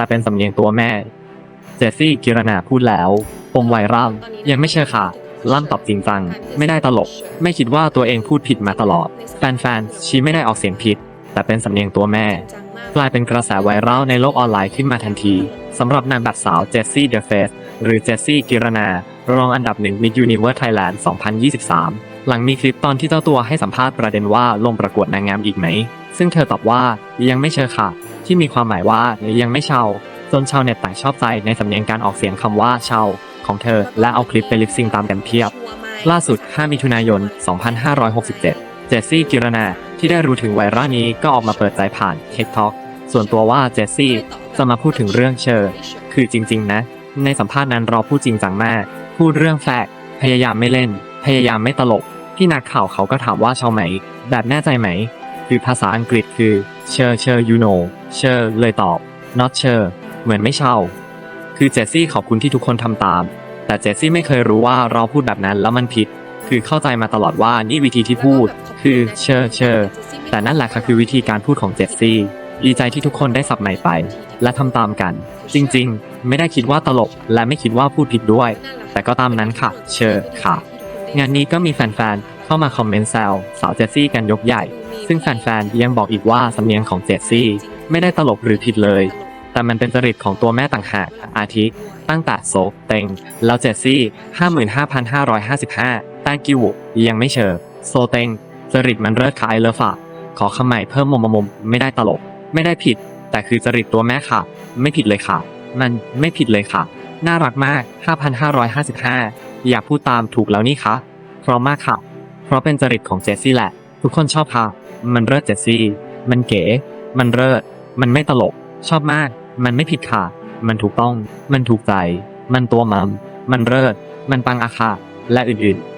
แต่เป็นสำเนียงตัวแม่ เจสซี่กิรนาพูดแล้วปมไวรัลยังไม่เชื่อค่ะ ล่ำตอบจริงจัง ไม่ได้ตลก ไม่คิดว่าตัวเองพูดผิดมาตลอด แฟนๆชี้ไม่ได้ออกเสียงผิด แต่เป็นสำเนียงตัวแม่ กลายเป็นกระแสไวรัลในโลกออนไลน์ขึ้นมาทันทีสำหรับนางแบบสาวเจสซี่เดอะเฟสหรือเจสซี่กิรนารองอันดับหนึ่ง Miss Universe Thailand 2023 หลังมีคลิปตอนที่เจ้าตัวให้สัมภาษณ์ประเด็นว่าลงประกวดนางงามอีกไหม ซึ่งเธอตอบว่ายังไม่เชิญค่ะ ที่มีความหมายว่ายังไม่เช่าจนชาวเน็ตต่างชอบใจในสำเนียงการออกเสียงคำว่าเช่าของเธอ และเอาคลิปไปลิปซิงตามกันเพียบ ล่าสุด 5 มิถุนายน 2567 เจสซี่กิรนาที่ได้รู้ถึงไวรัลนี้ก็ออกมาเปิดใจผ่าน TikTok ส่วนตัวว่าเจสซี่จะมาพูดถึงเรื่องเชอร์คือจริง ๆ นะ ในสัมภาษณ์นั้นเราพูดจริงจังมาก พูดเรื่องแฟกพยายามไม่เล่น พยายามไม่ตลก พี่นักข่าวเขาก็ถามว่าชาวไหม แบบแน่ใจไหม คือภาษาอังกฤษคือ sure sure you know sure เลยตอบ not sure เหมือนไม่เช่า คือเจสซี่ขอบคุณที่ทุกคนทำตาม แต่เจสซี่ไม่เคยรู้ว่าเราพูดแบบนั้นแล้วมันผิด คือเข้าใจมาตลอดว่านี่วิธีที่พูด คือเชอร์เชอร์แต่นั่นแหละค่ะคือวิธีการพูดของเจสซี่ ดีใจที่ทุกคนได้สับใหม่ไป และทำตามกัน จริงๆ ไม่ได้คิดว่าตลก และไม่คิดว่าพูดผิดด้วย แต่ก็ตามนั้นค่ะ เชอร์ค่ะ งานนี้ก็มีแฟนๆ เข้ามาคอมเมนต์แซวสาวเจสซี่กันยกใหญ่ ซึ่งแฟนๆ ยังบอกอีกว่าสำเนียงของเจสซี่ ไม่ได้ตลกหรือผิดเลย แต่มันเป็นจริตของตัวแม่ต่างหาก อาทิ ตั้งแต่โซกเต็ง แล้วเจสซี่ 55,555ตั้งกิวยังไม่เชิญโซเต็ง จริตมันเลิศขายเลฝากขอคำใหม่เพิ่มมุมมมไม่ได้ตลก ไม่ได้ผิด แต่คือจริตตัวแม่ค่ะ ไม่ผิดเลยค่ะ มันไม่ผิดเลยค่ะ น่ารักมาก 5,555 อย่าพูดตามถูกแล้วนี่คะเพราะมากค่ะ เพราะเป็นจริตของเจสซี่แหละ ทุกคนชอบค่ะ มันเลิศเจสซี่ มันเก๋ มันเลิศมันไม่ตลก ชอบมาก มันไม่ผิดค่ะ มันถูกต้อง มันถูกใจ มันตัวมัม มันเลิศมันปังอาคาและอื่นๆ